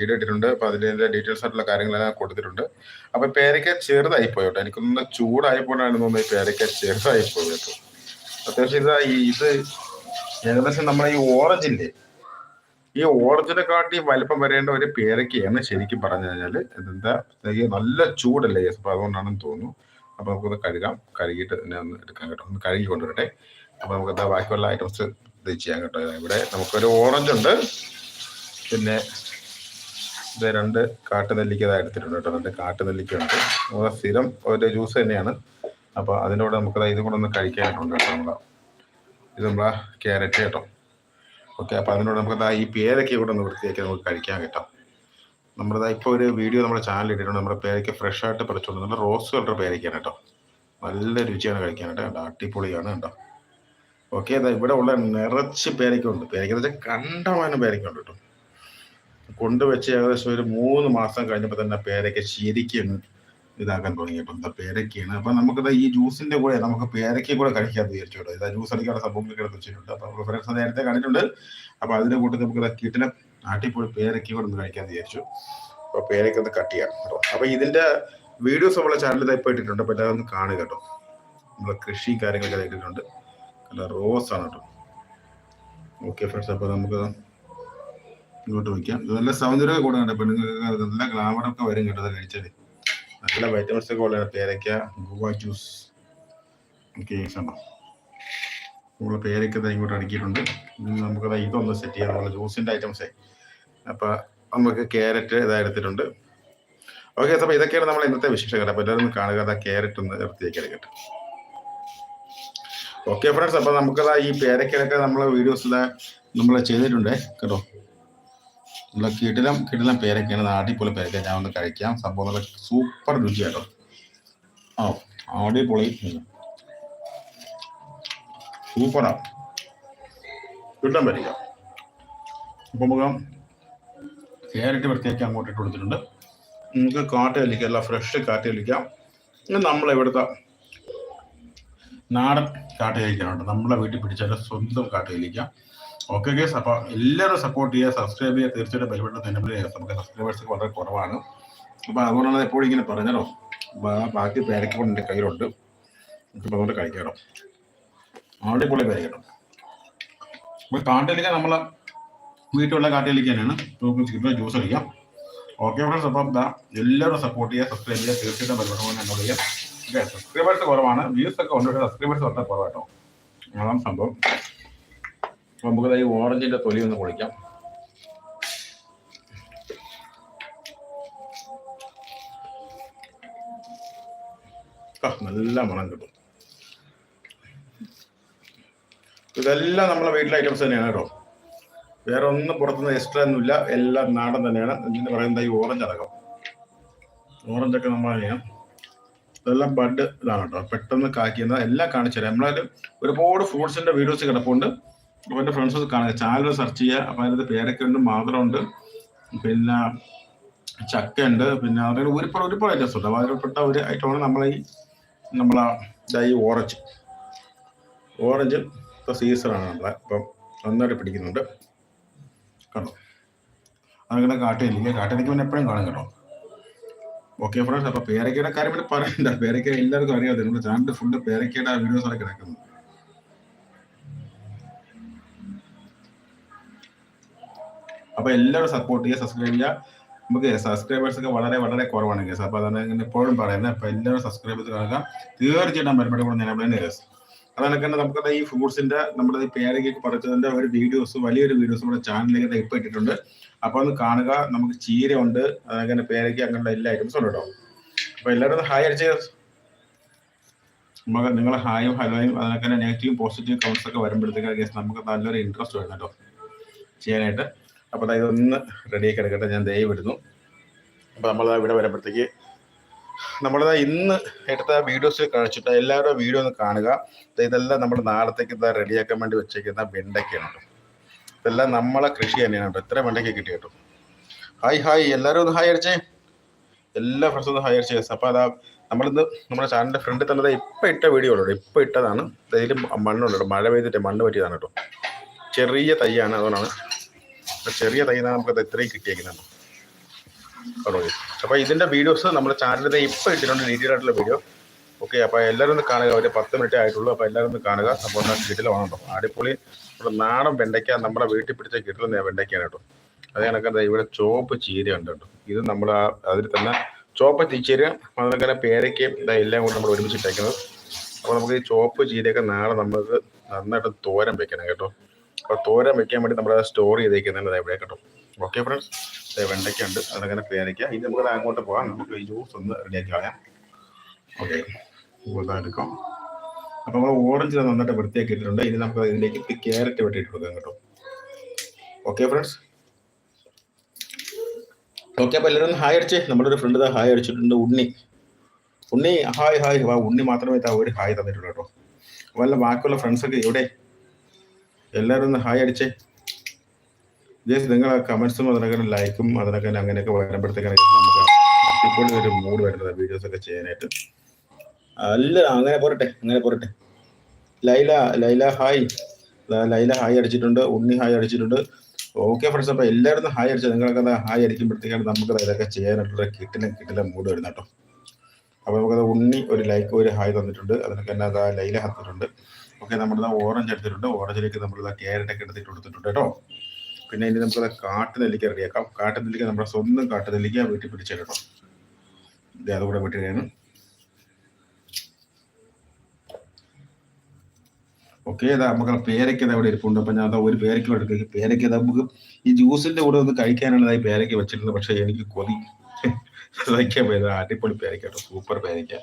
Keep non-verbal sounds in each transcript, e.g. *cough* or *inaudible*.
Video ഇട്ടിട്ടുണ്ട്. അപ്പൊ അതിന്റെ ഡീറ്റെയിൽസ് ആയിട്ടുള്ള കാര്യങ്ങളെല്ലാം കൊടുത്തിട്ടുണ്ട്. അപ്പൊ പേരയ്ക്ക ചെറുതായി പോയി കേട്ടോ എനിക്കൊന്ന് ചൂടായപ്പോഴാണ് തോന്നുന്നത് പേരയ്ക്ക ചെറുതായി പോയോട്ടോ. അത്യാവശ്യം ഇതാ ഇത് ഏകദേശം നമ്മുടെ ഈ ഓറഞ്ചില്ലേ? ഈ ഓറഞ്ചിനെ കാട്ടി വലിപ്പം വരേണ്ട ഒരു പേരയ്ക്കയാണ് ശരിക്കും പറഞ്ഞു കഴിഞ്ഞാൽ എന്താ നല്ല ചൂടല്ലേ? അപ്പൊ അതുകൊണ്ടാണെന്ന് തോന്നുന്നു. അപ്പൊ നമുക്കൊന്ന് കഴുകാം. കഴുകിയിട്ട് തന്നെ ഒന്ന് എടുക്കാം കേട്ടോ. ഒന്ന് കഴുകി കൊണ്ടുവരട്ടെ. അപ്പൊ നമുക്ക് എന്താ ബാക്കിയുള്ള ഐറ്റംസ് ഇത് ചെയ്യാം കേട്ടോ. ഇവിടെ നമുക്കൊരു ഓറഞ്ച് ഉണ്ട്. പിന്നെ ഇത് രണ്ട് കാട്ടുനെല്ലിക്ക ഇതാ എടുത്തിട്ടുണ്ട് കേട്ടോ. രണ്ട് കാട്ടുനെല്ലിക്കുണ്ട് നമ്മുടെ സ്ഥിരം ഒരു ജ്യൂസ് തന്നെയാണ്. അപ്പോൾ അതിന്റെ കൂടെ നമുക്ക് ഇതും കൂടെ ഒന്ന് കഴിക്കാനായിട്ടുണ്ട് കേട്ടോ നമ്മളെ. ഇത് നമ്മളെ ക്യാരറ്റ് കേട്ടോ. ഓക്കെ അപ്പോൾ അതിനോട് നമുക്ക് ഈ പേരയ്ക്ക കൂടെ ഒന്ന് വൃത്തിയാക്കി നമുക്ക് കഴിക്കാൻ കേട്ടോ. നമ്മുടെ ഇപ്പോൾ ഒരു വീഡിയോ നമ്മുടെ ചാനൽ ഇട്ടിട്ടുണ്ട്. നമ്മുടെ പേരയ്ക്ക ഫ്രഷ് ആയിട്ട് പറിച്ചുകൊണ്ട് നല്ല റോസ് കളർ പേരയ്ക്കാണ് കേട്ടോ. നല്ല രുചിയാണ് കഴിക്കാനായിട്ട് കേട്ടോ. അടിപൊളിയാണ് കേട്ടോ. ഓക്കെ ഇവിടെ ഉള്ള നിറച്ച് പേരയ്ക്കുണ്ട് പേരയ്ക്ക എന്ന് വെച്ചാൽ കണ്ടമാനം പേരയ്ക്കുണ്ട് കേട്ടോ. കൊണ്ടുവച്ച് ഏകദേശം ഒരു മൂന്ന് മാസം കഴിഞ്ഞപ്പോൾ തന്നെ പേരയ്ക്ക ശരിക്കും ഇതാക്കാൻ തുടങ്ങി കേട്ടോ എന്താ പേരയ്ക്കാണ് അപ്പൊ നമുക്കിത് ഈ ജ്യൂസിന്റെ കൂടെ നമുക്ക് പേരയ്ക്ക കൂടെ കഴിക്കാൻ വിചാരിച്ചു കേട്ടോ. ഇതാ ജ്യൂസ് അടിക്കാനുള്ള സംഭവങ്ങൾ കിടന്ന് വെച്ചിട്ടുണ്ട്. അപ്പൊ പ്രിഫറൻസ് നേരത്തെ കണ്ടിട്ടുണ്ട് അപ്പൊ അതിന്റെ കൂട്ടത്തിൽ നമുക്ക് ഇതാ കീട്ടിനെ നാട്ടിൽ പേരയ്ക്ക കൂടെ ഒന്ന് കഴിക്കാൻ വിചാരിച്ചു. അപ്പൊ പേരയ്ക്ക ഒന്ന് കട്ട് ചെയ്യാം കേട്ടോ. അപ്പൊ ഇതിന്റെ വീഡിയോസ് നമ്മളെ ചാനലിൽ തൈപ്പ് ഇട്ടിട്ടുണ്ട്. അപ്പൊ എല്ലാവരും ഒന്ന് കാണുക കേട്ടോ. നമ്മളെ കൃഷി കാര്യങ്ങളൊക്കെ ഇട്ടിട്ടുണ്ട്. നല്ല റോസ് ആണ് കേട്ടോ. ഓക്കെ ഫ്രണ്ട്സ് അപ്പോൾ നമുക്ക് ഇങ്ങോട്ട് വെക്കാം ഇത് നല്ല സൗന്ദര്യ കൂടെ കണ്ടോ പെണ്ണുങ്ങൾക്ക് നല്ല ഗ്ലാമറൊക്കെ വരും കേട്ടോ കഴിച്ചാൽ നല്ല വൈറ്റമിൻസ് ഒക്കെ ഉള്ളതാണ് പേരയ്ക്ക ഗുവ ജ്യൂസ് ഓക്കെ കണ്ടോ നമ്മൾ പേരയ്ക്ക ഇങ്ങോട്ട് അടുക്കിയിട്ടുണ്ട്. നമുക്കത് ഇതൊന്ന് സെറ്റ് ചെയ്യാം. നമ്മളെ ജ്യൂസിന്റെ ഐറ്റംസേ അപ്പോൾ നമുക്ക് ക്യാരറ്റ് ഇതാ എടുത്തിട്ടുണ്ട്. ഓക്കെ അപ്പോൾ ഇതൊക്കെയാണ് നമ്മൾ ഇന്നത്തെ വിശേഷങ്ങൾ. അപ്പോൾ എല്ലാവരും കാണുക. അതാ ക്യാരറ്റ് ഒന്ന് വൃത്തിയാക്കി എടുക്കട്ടെ ഓക്കെ ഫ്രണ്ട്സ് അപ്പോൾ നമുക്കതാ ഈ പേരയ്ക്കലൊക്കെ നമ്മൾ വീഡിയോസ് നമ്മൾ ചെയ്തിട്ടുണ്ട് കേട്ടോ. നല്ല കിടിലം കിടിലം പേരൊക്കെയാണ്. പോലെ പേരൊക്കെ ഞാൻ ഒന്ന് കഴിക്കാം. സംഭവം നല്ല സൂപ്പർ രുചിയാട്ടോ. ആ അടിപൊളി. സൂപ്പറാ. കിട്ടാൻ പറ്റില്ല അപ്പൊ നമുക്ക് ക്യാരറ്റ് വൃത്തിയാക്കി അങ്ങോട്ട് ഇട്ട് കൊടുത്തിട്ടുണ്ട്. നമുക്ക് കാട്ട് വലിക്കാം അല്ല ഫ്രഷ് കാട്ട് വലിക്കാം ഇന്ന് നമ്മളെ ഇവിടുത്തെ നാടൻ കാട്ട് കഴിക്കാനുണ്ട് നമ്മളെ വീട്ടിൽ പിടിച്ചാൽ സ്വന്തം കാട്ട് വലിക്കാം ഓക്കെ ഗേസ് അപ്പോൾ എല്ലാവരും സപ്പോർട്ട് ചെയ്യുക സബ്സ്ക്രൈബ് ചെയ്യുക തീർച്ചയായിട്ടും ബെൽബട്ടൺ തന്നെ നമുക്ക് സബ്സ്ക്രൈബേഴ്സ് വളരെ കുറവാണ്. അപ്പോൾ അതുകൊണ്ടാണ് എപ്പോഴും ഇങ്ങനെ പറഞ്ഞല്ലോ ബാക്കി ബാക്കി കൊണ്ട് എന്റെ കയ്യിലുണ്ട്. അപ്പോൾ അതുകൊണ്ട് കഴിക്കണം അടിപൊളി പേരക്കണം അപ്പോൾ കാട്ടിലേക്ക് നമ്മളെ വീട്ടിലുള്ള കാട്ടിലേക്ക് തന്നെയാണ്. ചിക്കൻ ജ്യൂസ് അടിക്കാം. ഓക്കെ ഫ്രണ്ട്സ് അപ്പം എന്താ എല്ലാവരും സപ്പോർട്ട് ചെയ്യുക സബ്സ്ക്രൈബ് ചെയ്യുക തീർച്ചയായിട്ടും ബെൽബട്ടൺ എന്നോട് ചെയ്യാം ഓക്കെ സബ്സ്ക്രൈബേഴ്സ് കുറവാണ്. വ്യൂസ് ഒക്കെ ഉണ്ട് സബ്സ്ക്രൈബേഴ്സ് വളരെ കുറവാട്ടോ അതാണ് സംഭവം. നമുക്ക് ഈ ഓറഞ്ചിന്റെ തൊലി ഒന്ന് പൊളിക്കാം. നല്ല മണം കിട്ടും. ഇതെല്ലാം നമ്മളെ വീട്ടിലെ ഐറ്റംസ് തന്നെയാണ് കേട്ടോ. വേറെ ഒന്നും പുറത്തുനിന്ന് എക്സ്ട്രാ ഒന്നുമില്ല എല്ലാം നാടൻ തന്നെയാണ്. ഇതിന് പറയുന്നത് ഈ ഓറഞ്ച് അടക്കം. ഓറഞ്ചൊക്കെ നമ്മൾ ചെയ്യാം. ഇതെല്ലാം ബഡ് ഇതാണ് കേട്ടോ. പെട്ടെന്ന് കാക്കിയെന്ന് എല്ലാം കാണിച്ചു തരാം നമ്മളതിൽ ഒരുപാട് ഫ്രൂട്ട്സിന്റെ വീഡിയോസ് കിടപ്പുണ്ട്. അപ്പോൾ എന്റെ ഫ്രണ്ട്സ് കാണുക. ചാനൽ സെർച്ച് ചെയ്യുക. അപ്പോൾ അതിന്റെ പേരൊക്കെ ഉണ്ട് മാതളമുണ്ട് പിന്നെ ഉണ്ട് പിന്നെ അതിന് ഒരുപാട് ഒരുപാട് ഐറ്റംസ് ഉണ്ട്. അപ്പോൾ അതിൽപ്പെട്ട ഒരു ഐറ്റമാണ് നമ്മളെ ഈ നമ്മളെ ഇതായി ഓറഞ്ച് ഓറഞ്ച് ഇപ്പോൾ സീസണാണ് നമ്മളെ. ഇപ്പം നന്നായിട്ട് പിടിക്കുന്നുണ്ട്. കണ്ടോ? അങ്ങനെ കാട്ടിലേക്ക് കാട്ടയിലേക്ക് പിന്നെ എപ്പോഴും കാണും കേട്ടോ. ഓക്കെ ഫ്രണ്ട്സ് അപ്പോൾ പേരക്കയുടെ കാര്യം പിന്നെ പറയണ്ട. പേരക്ക എല്ലാവർക്കും അറിയാതെ നമ്മുടെ ചാനൽ ഫുള്ള് പേരക്കയുടെ വീഡിയോസ് ആണ് കിടക്കുന്നത്. അപ്പൊ എല്ലാവരും സപ്പോർട്ട് ചെയ്യുക സബ്സ്ക്രൈബ് ചെയ്യുക. നമുക്ക് സബ്സ്ക്രൈബേഴ്സ് ഒക്കെ വളരെ വളരെ കുറവാണ് കേസ് അപ്പൊ അതാണ് ഇങ്ങനെ എപ്പോഴും പറയുന്നത്. അപ്പൊ എല്ലാവരും സബ്സ്ക്രൈബ് ചെയ്ത് കാണുക. തീർച്ചയായിട്ടും പരിപാടി കൂടെ ഇവിടെ കേസ് അതാണ് തന്നെ നമുക്ക് ഈ ഫ്രൂട്ട്സിന്റെ നമ്മുടെ ഈ പേരയ്ക്ക് പറിച്ചതിന്റെ ഒരു വീഡിയോസ് വലിയൊരു വീഡിയോസ് നമ്മുടെ ചാനലിലേക്ക് ഇപ്പൊ ഇട്ടിട്ടുണ്ട്. അപ്പൊ ഒന്ന് കാണുക. നമുക്ക് ചീര ഉണ്ട്. അങ്ങനെ പേരയ്ക്ക് അങ്ങനെയുള്ള എല്ലാ ഐറ്റംസും ഉണ്ട് കേട്ടോ. അപ്പൊ എല്ലാവരും ഹായ് അടിച്ച് നിങ്ങളെ ഹായും ഹലോയും അതിനൊക്കെ നെഗറ്റീവ് പോസിറ്റീവ് കമന്റ്സ് ഒക്കെ വരുമ്പോഴത്തേക്ക് നമുക്ക് നല്ലൊരു ഇൻട്രസ്റ്റ് വരുന്നുണ്ടോ ചെയ്യാനായിട്ട്. അപ്പോൾ ഇതൊന്ന് റെഡിയാക്കി എടുക്കട്ടെ ഞാൻ ദയവ് വിടുന്നു അപ്പോൾ നമ്മൾ ഇവിടെ വരുമ്പോഴത്തേക്ക് നമ്മളിതാ ഇന്ന് എടുത്ത വീഡിയോസ് കാണിച്ചിട്ട് എല്ലാവരുടെ വീഡിയോ ഒന്ന് കാണുക. ഇതെല്ലാം നമ്മൾ നാളത്തേക്ക് ഇതാ റെഡിയാക്കാൻ വേണ്ടി വെച്ചേക്കുന്ന വെണ്ടയ്ക്കാണ് ഇതെല്ലാം നമ്മളെ കൃഷി തന്നെയാണ് കേട്ടോ. ഇത്ര വെണ്ടയ്ക്ക കിട്ടി കേട്ടോ. ഹായ് ഹായ് എല്ലാവരും ഒന്ന് ഹായ് അടിച്ചേ. എല്ലാ ഫ്രണ്ട്സും ഒന്ന് ഹായ് അടിച്ചേ. അപ്പോൾ അതാ നമ്മളിന്ന് നമ്മുടെ ചാനലിന്റെ ഫ്രണ്ടിൽ തന്നെ ഇപ്പം ഇട്ട വീഡിയോ ഉള്ളൂ ഇപ്പം ഇട്ടതാണ്. ഇതിൽ മണ്ണുണ്ട് മഴ പെയ്തിട്ട് മണ്ണ് പറ്റിയതാണ് കേട്ടോ. ചെറിയ തയ്യാണ് അതുകൊണ്ടാണ് അപ്പൊ ചെറിയ തൈ നമുക്ക് ഇത്രയും കിട്ടിയേക്കുന്നത് തുടങ്ങി അപ്പോൾ വീഡിയോസ് നമ്മുടെ ചാനലിൽ ഇപ്പൊ ഇട്ടിട്ടുണ്ട് ഡീറ്റെയിൽ ആയിട്ടുള്ള വീഡിയോ ഓക്കെ അപ്പൊ എല്ലാവരും ഒന്ന് കാണുക. ഒരു പത്ത് മിനിറ്റ് ആയിട്ടുള്ളൂ. അപ്പൊ എല്ലാവരും ഒന്ന് കാണുക. അപ്പോൾ ഒന്ന് കിട്ടിലുണ്ടോ അടിപൊളി നമ്മുടെ നാടൻ വെണ്ടയ്ക്ക നമ്മുടെ വീട്ടിൽ പിടിച്ച കിട്ടുന്ന വെണ്ടയ്ക്കാണ് കേട്ടോ. അത് കണക്കെന്താ ഇവിടെ ചോപ്പ് ചീര ഉണ്ട് കേട്ടോ. ഇത് നമ്മൾ അതിൽ തന്നെ ചോപ്പ് ചീര അതുപോലെ പേരയ്ക്കയും എല്ലാം കൂടി നമ്മൾ ഒരുമിച്ച് ഇട്ടേക്കുന്നത്. അപ്പൊ നമുക്ക് ഈ ചോപ്പ് ചീരയൊക്കെ നാളെ നമുക്ക് നന്നായിട്ട് തോരൻ വെക്കണം കേട്ടോ. അപ്പോൾ തോരൻ വെക്കാൻ വേണ്ടി നമ്മൾ സ്റ്റോർ ചെയ്തേക്കുന്നുണ്ട് ഇവിടെ കേട്ടോ ഓക്കെ ഫ്രണ്ട്സ് വെണ്ടയ്ക്ക ഉണ്ട്. അതങ്ങനെ പേരയ്ക്ക ഇനി നമുക്ക് അങ്ങോട്ട് പോകാം. നമുക്ക് ജ്യൂസ് ഒന്ന് റെഡിയാക്കി കളയാം. ഓക്കെ എടുക്കാം. അപ്പോൾ നമ്മൾ ഓറഞ്ച് നന്നായിട്ട് വൃത്തിയാക്കി ഇട്ടിട്ടുണ്ട് ഇനി നമുക്ക് ഇതിലേക്ക് ക്യാരറ്റ് വെട്ടിയിട്ട് കൊടുക്കാം കേട്ടോ. ഓക്കെ ഫ്രണ്ട്സ് ഓക്കെ അപ്പോൾ എല്ലാവരും ഹായ് അടിച്ചേ. നമ്മുടെ ഒരു ഫ്രണ്ട് ഹായ് അടിച്ചിട്ടുണ്ട് ഉണ്ണി. ഉണ്ണി ഹായ് ഹായ് ഉണ്ണി മാത്രമേ താ ഒരു ഹായ് തന്നിട്ടുള്ളൂ കേട്ടോ. വല്ല ബാക്കിയുള്ള ഫ്രണ്ട്സൊക്കെ ഇവിടെ എല്ലാവരും ഒന്ന് ഹായ് അടിച്ചേ. ജസ്റ്റ് നിങ്ങൾ ആ കമൻസും അതിനൊക്കെ ലൈക്കും അതിനൊക്കെ അങ്ങനെയൊക്കെ വരുമ്പോഴത്തേക്കാണ് നമുക്ക് ഇപ്പോൾ ഒരു മൂഡ് വരുന്നത് വീഡിയോസ് ഒക്കെ ചെയ്യാനായിട്ട്. അല്ല അങ്ങനെ പോരട്ടെ അങ്ങനെ പോരട്ടെ. ലൈല ലൈല ഹായ്. ലൈല ഹായ് അടിച്ചിട്ടുണ്ട് ഉണ്ണി ഹായ് അടിച്ചിട്ടുണ്ട്. ഓക്കെ ഫ്രണ്ട്സ് അപ്പോൾ എല്ലാവരും ഹായ് അടിച്ചത് നിങ്ങളൊക്കെ ഹായ് അടിക്കുമ്പോഴത്തേക്കാണ് നമുക്ക് ഇതൊക്കെ ചെയ്യാനായിട്ടുള്ള കിട്ടില്ല കിട്ടില്ല മൂഡ് വരുന്ന കേട്ടോ. അപ്പോൾ നമുക്കത് ഉണ്ണി ഒരു ലൈക്ക് ഒരു ഹായ് തന്നിട്ടുണ്ട്. അതിനൊക്കെ തന്നെ അത് ലൈല തന്നിട്ടുണ്ട്. ഓക്കെ നമ്മുടെ ഓറഞ്ച് എടുത്തിട്ടുണ്ട്. ഓറഞ്ചിലേക്ക് നമ്മൾ ക്യാരറ്റ് ഒക്കെ എടുത്തിട്ട് കൊടുത്തിട്ടുണ്ട് കേട്ടോ. പിന്നെ ഇനി നമുക്ക് കാട്ടു നെല്ലിക്ക റെഡിയാക്കാം. കാട്ടു നെല്ലിക്ക നമ്മുടെ സ്വന്തം കാട്ടു നെല്ലിക്ക വീട്ടിൽ പിടിച്ചെടുക്കണം ഇത് അതുകൂടെ വിട്ടുകയാണ് ഓക്കെ ഇതാ നമുക്ക് പേരയ്ക്ക് അവിടെ ഇരിപ്പുണ്ട്. അപ്പൊ ഞാൻ ഒരു പേരയ്ക്ക് എടുക്കുക പേരയ്ക്ക് നമുക്ക് ഈ ജ്യൂസിന്റെ കൂടെ ഒന്ന് കഴിക്കാനാണ് ഈ പേരയ്ക്ക് വെച്ചിരുന്നത്. പക്ഷെ എനിക്ക് കൊതി. *laughs* കഴിക്കാൻ പോയത് അടിപൊളി പേരയ്ക്ക കേട്ടോ. സൂപ്പർ പേരയ്ക്ക.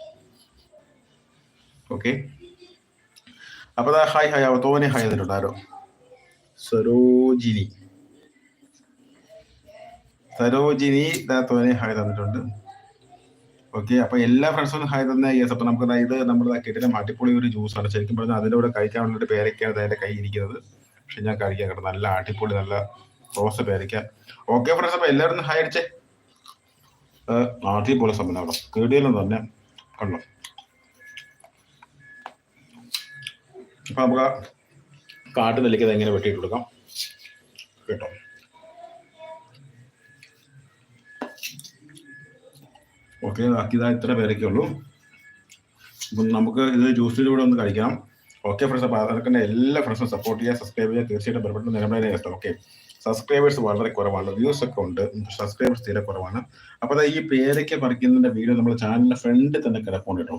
ഓക്കെ. അപ്പൊ ഹായ് ഹായ്. അവ തോനെ ഹായ് തന്നിട്ടുണ്ട് ആരോ? സരോജിനി. സരോജിനി തോനെ ഹായ് തന്നിട്ടുണ്ട്. ഓക്കെ അപ്പൊ എല്ലാ ഫ്രണ്ട്സും ഹായ് തന്നെ യെസ്. അപ്പൊ നമുക്ക് ഇത് നമ്മുടെ കിട്ടിയ അടിപൊളി ഒരു ജ്യൂസാണ് ശരിക്കും പറഞ്ഞാൽ അതിന്റെ കൂടെ കഴിക്കാനുള്ള ഒരു പേരയ്ക്കാണ് അതിന്റെ കൈ ഇരിക്കുന്നത്. പക്ഷെ ഞാൻ കഴിക്കാൻ കേട്ടോ. നല്ല അടിപൊളി നല്ല റോസ് പേരക്ക ഓക്കെ ഫ്രണ്ട്സ് അപ്പൊ എല്ലാവരും ഹായ് അടിച്ചേ. അടിപൊളി സംഭവം കേട്ടോ. കേടിയെല്ലാം തന്നെ. കണ്ടോ? അപ്പൊ നമുക്ക് കാട്ടു നെല്ലിക്കത് എങ്ങനെ വെട്ടിയിട്ട് കൊടുക്കാം? കേട്ടോ. ഓക്കെ ബാക്കിതാ ഇത്ര പേരൊക്കെ ഉള്ളൂ. അപ്പം നമുക്ക് ഇത് ജ്യൂസിന്റെ കൂടെ ഒന്ന് കഴിക്കാം. ഓക്കെ ഫ്രണ്ട്സ് അപ്പോൾ അതൊക്കെ എല്ലാ ഫ്രണ്ട്സും സപ്പോർട്ട് ചെയ്യുക സബ്സ്ക്രൈബ് ചെയ്യുക. തീർച്ചയായിട്ടും നിലവിലെ ഇഷ്ടം ഓക്കെ. സബ്സ്ക്രൈബേഴ്സ് വളരെ കുറവാണ്. വ്യൂസ് ഒക്കെ ഉണ്ട്. സബ്സ്ക്രൈബേഴ്സ് തീരെ കുറവാണ്. അപ്പോൾ ഈ പേരയ്ക്ക പറിക്കുന്നതിന്റെ വീഡിയോ നമ്മുടെ ചാനലിന്റെ ഫ്രണ്ടിൽ തന്നെ കിടപ്പുണ്ട് കേട്ടോ.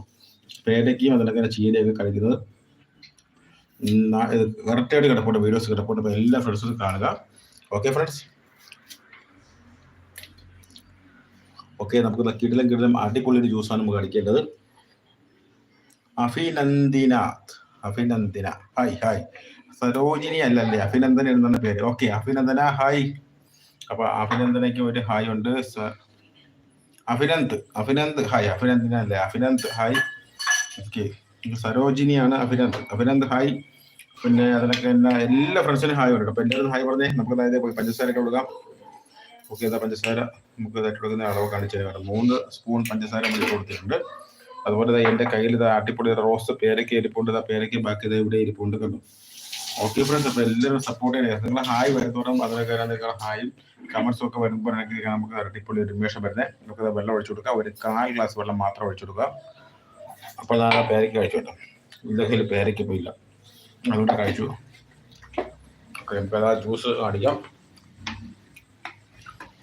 പേരയ്ക്കും അതിനൊക്കെ ചീരയൊക്കെ കഴിക്കുന്നത് കറക്റ്റായിട്ട് കിടപ്പുണ്ട് വീഡിയോസ് കിടപ്പുണ്ട്. അപ്പോൾ എല്ലാ ഫ്രണ്ട്സും കാണുക. ഓക്കെ ഫ്രണ്ട്സ് ഓക്കെ നമുക്ക് കിടിലം കിടിലം അടിപൊളി ഒരു ജ്യൂസാണ് നമുക്ക് അടിക്കേണ്ടത്. അഭിനന്ദിനാഥ്. അഭിനന്ദിന. ഹായ് ഹായ് സരോജിനി അല്ലല്ലേ അഭിനന്ദന എന്നാണ് പേര്. ഓക്കെ അഭിനന്ദന ഹായ് അപ്പൊ അഭിനന്ദനയ്ക്ക് ഒരു ഹായ് ഉണ്ട്. അഭിനന്ദ്. അഭിനന്ദ് ഹായ് അഭിനന്ദന അല്ലേ? അഭിനന്ദ് ഹായ് ഓക്കെ സരോജിനിയാണ് അഭിനന്ദ്. അഭിനന്ദ് ഹായ് പിന്നെ അതിനൊക്കെ എല്ലാ എല്ലാ ഫ്രണ്ട്സിനും ഹായ് കൊടുക്കാം. അപ്പൊ എല്ലാവരും ഹായ് പറഞ്ഞേ. നമുക്ക് അതായത് പോയി പഞ്ചസാരയൊക്കെ കൊടുക്കാം. ഓക്കെ അതാ പഞ്ചസാര. നമുക്ക് ഇതായിട്ട് കൊടുക്കുന്ന അളവ് കാണിച്ചു തരാം മൂന്ന് സ്പൂൺ പഞ്ചസാര നമ്മൾ കൊടുത്തിട്ടുണ്ട്. അതുപോലെ തന്നെ എന്റെ കയ്യിൽ ഇത് അടിപൊളി റോസ് പേരയ്ക്ക് ഇരിപ്പുണ്ട്. ഇതാ പേരയ്ക്ക് ബാക്കി ഇത് ഇവിടെ ഇരിപ്പുണ്ട് കണ്ടു? ഓക്കെ ഫ്രണ്ട്സ് അപ്പൊ എല്ലാവരും സപ്പോർട്ട് ചെയ്യണം. നിങ്ങൾ ഹായ് വരുന്നതോറും അതിനൊക്കെ നിങ്ങൾ ഹായും കമൻസും ഒക്കെ വരുമ്പോൾ നമുക്ക് അടിപൊളി ഒരു ഉന്മേഷം വരുന്നത് നമുക്ക് വെള്ളം ഒഴിച്ചു കൊടുക്കാം. ഒരു കാൽ ഗ്ലാസ് വെള്ളം മാത്രം ഒഴിച്ചു കൊടുക്കുക അപ്പോൾ ആ പേരയ്ക്ക് കഴിച്ചു കേട്ടോ ഇതിന്റെ പേരയ്ക്ക് ഇപ്പോൾ പോയില്ല അതുകൊണ്ട് കഴിച്ചു. ഓക്കെ ഇപ്പോൾ ആ ജ്യൂസ് അടിക്കാം.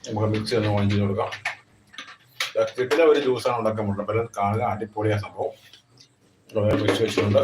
നമുക്ക് മിക്സ് ഒന്ന് ഓൺ ചെയ്ത് കൊടുക്കാം. ഒരു ജ്യൂസാണ് ഉണ്ടാക്കാൻ പറ്റുന്നത് കാണുക അടിപൊളിയാണ് സംഭവം. മിക്സ് വെച്ചിട്ടുണ്ട്.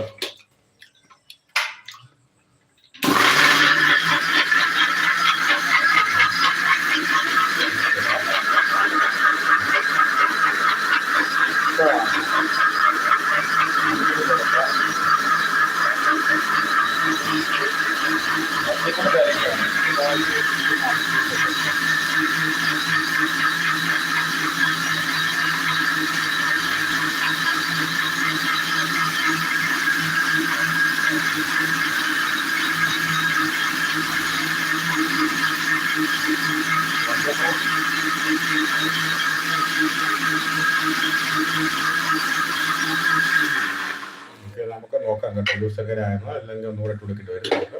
നമുക്ക് നോക്കാം കേട്ടോ ജ്യൂസ് എങ്ങനെ ആയിരുന്നോ അല്ലെങ്കിൽ ഒന്നുകൂടെ ഇട്ട് വരും. നമുക്ക്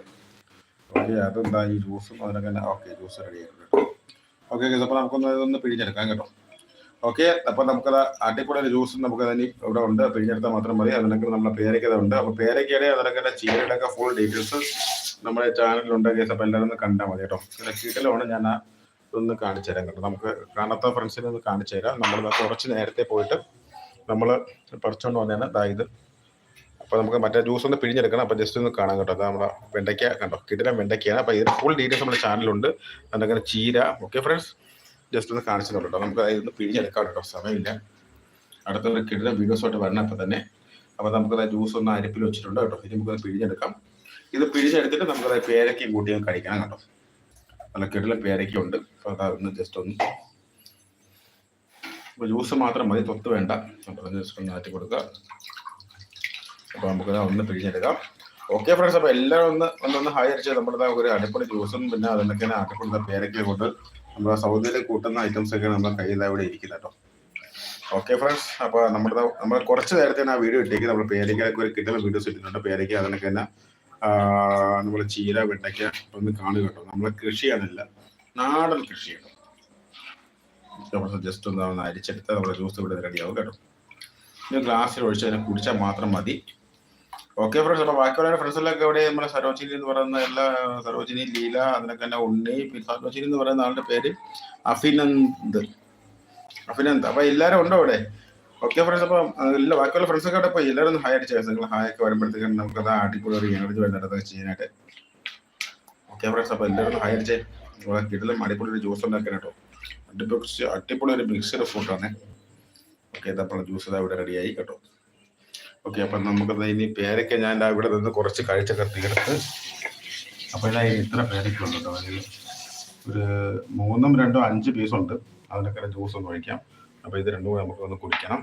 ഓക്കെ അതെന്താ ഈ ജ്യൂസും അതിനൊക്കെ ഓക്കെ ജ്യൂസ് റെഡി ആയിട്ടുണ്ട്. ഓക്കെ ഓക്കെ അപ്പോൾ നമുക്കൊന്ന് ഇതൊന്ന് പിഴിഞ്ഞെടുക്കാം കേട്ടോ. ഓക്കെ അപ്പോൾ നമുക്കത് അടിപൊളി ജ്യൂസ് നമുക്ക് അതിന് ഇവിടെ ഉണ്ട്. പിഴിഞ്ഞെടുത്താൽ മാത്രം മതി. അതിനൊക്കെ നമ്മളെ പേരയ്ക്കത ഉണ്ട്. അപ്പോൾ പേരയ്ക്കയുടെ അതിനൊക്കെ ചീരയുടെ ഒക്കെ ഫുൾ ഡീറ്റെയിൽസ് നമ്മുടെ ചാനലിലുണ്ട് കേസ് അപ്പോൾ എല്ലാവരും ഒന്ന് കണ്ടാൽ മതി കേട്ടോ. ചില കീട്ടിലാണ് ഞാൻ ആ ഇതൊന്ന് കാണിച്ചു തരാം കേട്ടോ. നമുക്ക് കാണാത്ത ഫ്രണ്ട്സിനെ ഒന്ന് കാണിച്ചു തരാം. നമ്മൾ കുറച്ച് നേരത്തെ പോയിട്ട് നമ്മൾ പറിച്ചുകൊണ്ട് വന്നതാണ് അതായത് അപ്പോൾ നമുക്ക് മറ്റേ ജ്യൂസ് ഒന്ന് പിഴിഞ്ഞെടുക്കണം. അപ്പോൾ ജസ്റ്റ് ഒന്ന് കാണാം കേട്ടോ. അത് നമ്മുടെ വെണ്ടയ്ക്ക കണ്ടോ? കിടിലം വെണ്ടയ്ക്കയാണ്. അപ്പോൾ ഇതിന് ഫുൾ ഡീറ്റെയിൽസ് നമ്മുടെ ചാനലുണ്ട് അതിനങ്ങനെ ചീര. ഓക്കെ ഫ്രണ്ട്സ് ജസ്റ്റ് ഒന്ന് കാണിച്ചു കേട്ടോ. നമുക്ക് ഇതൊന്ന് പിഴിഞ്ഞെടുക്കാം കേട്ടോ. സമയമില്ല. അടുത്തൊരു കിടിലം വീഡിയോസായിട്ട് വരണം അപ്പൊ തന്നെ. അപ്പോൾ നമുക്ക് ജ്യൂസ് ഒന്ന് അരിപ്പിൽ വെച്ചിട്ടുണ്ട് കേട്ടോ. ഇനി നമുക്കത് പിഴിഞ്ഞെടുക്കാം. ഇത് പിഴിഞ്ഞെടുത്തിട്ട് നമുക്കത് പേരക്കയും കൂട്ടി കഴിക്കണം കേട്ടോ. നല്ല കിടിലം പേരക്കി ഉണ്ട്. അപ്പോൾ അതൊന്ന് ജസ്റ്റ് ഒന്ന്. ജ്യൂസ് മാത്രം മതി. തൊത്ത് വേണ്ട. അപ്പോൾ ജസ്റ്റ് ഒന്ന് ആറ്റി കൊടുക്കുക അപ്പോൾ നമുക്ക് ഒന്ന് പിഴിഞ്ഞെടുക്കാം ഓക്കെ ഫ്രണ്ട്സ് അപ്പോൾ എല്ലാവരും ഒന്ന് ഒന്നൊന്ന് ഹായ് അടിച്ച് നമ്മുടെ ഒരു അടിപൊളി ജ്യൂസും പിന്നെ അതിനൊക്കെ അടിപ്പൊളി പേരൊക്കെ കൊണ്ട് നമ്മുടെ സൗദിയിൽ കൂട്ടുന്ന ഐറ്റംസ് ഒക്കെ നമ്മുടെ കയ്യിൽ അവിടെ ഇരിക്കുന്നത് കേട്ടോ ഓക്കെ ഫ്രണ്ട്സ് അപ്പോൾ നമ്മുടെ നമ്മൾ കുറച്ച് നേരത്തെ ആ വീഡിയോ ഇട്ടേക്ക്. നമ്മൾ പേരയ്ക്കൊക്കെ ഒരു കിട്ടുന്ന വീഡിയോസ് ഇട്ടിട്ടുണ്ട്. പേരയ്ക്ക് അതിനൊക്കെ തന്നെ നമ്മൾ ചീര വെണ്ടയ്ക്ക ഒന്ന് കാണുക കേട്ടോ നമ്മളെ കൃഷിയാണല്ല നാടൻ കൃഷിയാണ് ജസ്റ്റ് ഒന്ന് ഒന്ന് അരിച്ചെടുത്ത് നമ്മുടെ ജ്യൂസ് ഇവിടെ റെഡിയാവും കേട്ടോ. ഇനി ഗ്ലാസ്സിൽ ഒഴിച്ച് അതിനെ കുടിച്ചാൽ മാത്രം മതി. ഓക്കെ ഫ്രണ്ട്സ് അപ്പൊ ബാക്കിയുള്ള ഫ്രണ്ട്സിലൊക്കെ ഇവിടെ നമ്മുടെ സരോജിനി എന്ന് പറയുന്ന എല്ലാ സരോജിനി ലീല അതിനൊക്കെ തന്നെ ഉണ്ണി പിന്നെ സരോജിനി എന്ന് പറയുന്ന ആളുടെ പേര് അഭിനന്ദ്. അഭിനന്ദ്. അപ്പൊ എല്ലാവരും ഉണ്ടോ അവിടെ ഓക്കെ ഫ്രണ്ട്സ് അപ്പൊ എല്ലാ ബാക്കിയുള്ള ഫ്രണ്ട്സ് ഒക്കെ പോയി എല്ലാവരും ഹായ് അടിച്ചു നിങ്ങൾ ഹായ് ഒക്കെ വരുമ്പോഴത്തേക്കും നമുക്ക് അത് അടിപൊളി എനർജി വരുന്നുണ്ട് ചെയ്യാനായിട്ട്. ഓക്കെ ഫ്രണ്ട്സ് അപ്പൊ എല്ലാവരും ഹായ് അടിച്ചേ നമ്മളെ കിടലും അടിപൊളി ഒരു ജ്യൂസ് ഉണ്ടാക്കാൻ കേട്ടോ. അടിപൊളി അടിപൊളി ഒരു മിക്സഡ് ഫുഡാണ് ഓക്കെ ഇതപ്പോൾ ജ്യൂസ് ഇവിടെ റെഡിയായി കേട്ടോ. ഓക്കെ അപ്പം നമുക്കത് ഇനി പേരയ്ക്ക ഞാൻ ഇവിടെ നിന്ന് കുറച്ച് കഴിച്ച തീർത്ത്. അപ്പോൾ ഇതാ ഇത്ര പേരയ്ക്ക ഉണ്ട് കേട്ടോ. അതിൽ ഒരു മൂന്നും രണ്ടും അഞ്ച് പീസുണ്ട് അതിനൊക്കെ ജ്യൂസ് ഒന്ന് ഒഴിക്കാം. അപ്പോൾ ഇത് രണ്ടും കൂടെ നമുക്ക് ഒന്ന് കുടിക്കണം.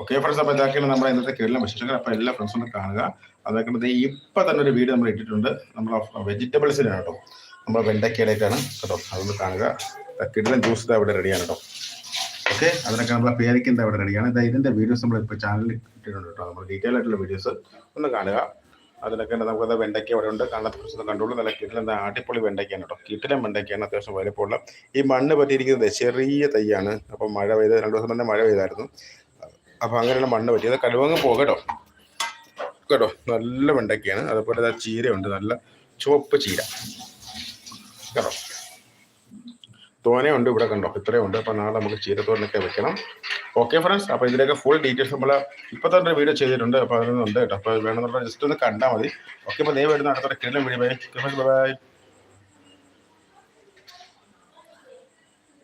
ഓക്കെ ഫ്രണ്ട്സ് അപ്പോൾ ഇതാക്കിയാണ് നമ്മുടെ ഇന്നത്തെ കേരളം വിശേഷങ്ങൾ. അപ്പോൾ എല്ലാ ഫ്രണ്ട്സും കാണുക. അതാക്കുന്നത് ഇപ്പൊ തന്നെ ഒരു വീഡിയോ നമ്മൾ ഇട്ടിട്ടുണ്ട്. നമ്മൾ വെജിറ്റബിൾസിനാണ് കേട്ടോ. നമ്മൾ വെണ്ടയ്ക്കയുടെയൊക്കെയാണ് കേട്ടോ. അതൊന്ന് കാണുക. കിടലൻ ജ്യൂസ് ഇവിടെ റെഡിയാണ് കേട്ടോ. ഓക്കെ അതിനൊക്കെ നമ്മളെ പേരയ്ക്ക് അവിടെ റെഡിയാണ് ഇതാ വീഡിയോസ് നമ്മൾ ഇപ്പോൾ ചാനലിൽ ഇട്ടിട്ടുണ്ട് കേട്ടോ നമ്മൾ ഡീറ്റെയിൽ ആയിട്ടുള്ള വീഡിയോസ് ഒന്ന് കാണുക. അതിനൊക്കെ നമുക്കത് വെണ്ടയ്ക്ക അവിടെ ഉണ്ട്. കാണാത്ത കുറച്ചൊന്നും കണ്ടുള്ളൂ നല്ല കിട്ടിലും അടിപൊളി വെണ്ടയ്ക്കാണ് കേട്ടോ കിട്ടിലും വെണ്ടയ്ക്കാണ് അത്യാവശ്യം വലിപ്പമുള്ള. ഈ മണ്ണ് പറ്റിയിരിക്കുന്നത് ചെറിയ തൈയാണ്. അപ്പം മഴ പെയ്ത് രണ്ട് ദിവസം തന്നെ മഴ പെയ്തായിരുന്നു. അപ്പം അങ്ങനെയുള്ള മണ്ണ് പറ്റിയത് കടുവങ്ങ് പോകും കേട്ടോ? നല്ല വെണ്ടയ്ക്കയാണ്. അതുപോലെ ചീരയുണ്ട്. നല്ല ചുവപ്പ് ചീര. കേട്ടോ? തോനെയുണ്ട് ഇവിടെ കണ്ടോ? ഇത്രയും ഉണ്ട് അപ്പൊ നാളെ നമുക്ക് ചീരത്തോരനൊക്കെ വെക്കണം. ഓക്കെ ഫ്രണ്ട്സ് അപ്പോൾ ഇതിലേക്ക് ഫുൾ ഡീറ്റെയിൽസ് നമ്മൾ ഇപ്പോൾ തന്നെ വീഡിയോ ചെയ്തിട്ടുണ്ട്. അപ്പോൾ അതിനൊന്നുണ്ട് കേട്ടോ. അപ്പോൾ വേണമെന്നുള്ള ജസ്റ്റ് ഒന്ന് കണ്ടാൽ മതി. ഓക്കെ അപ്പോൾ വരുന്ന അടുത്ത കിഴിഞ്ഞ വീഡിയോ ബൈ ബൈ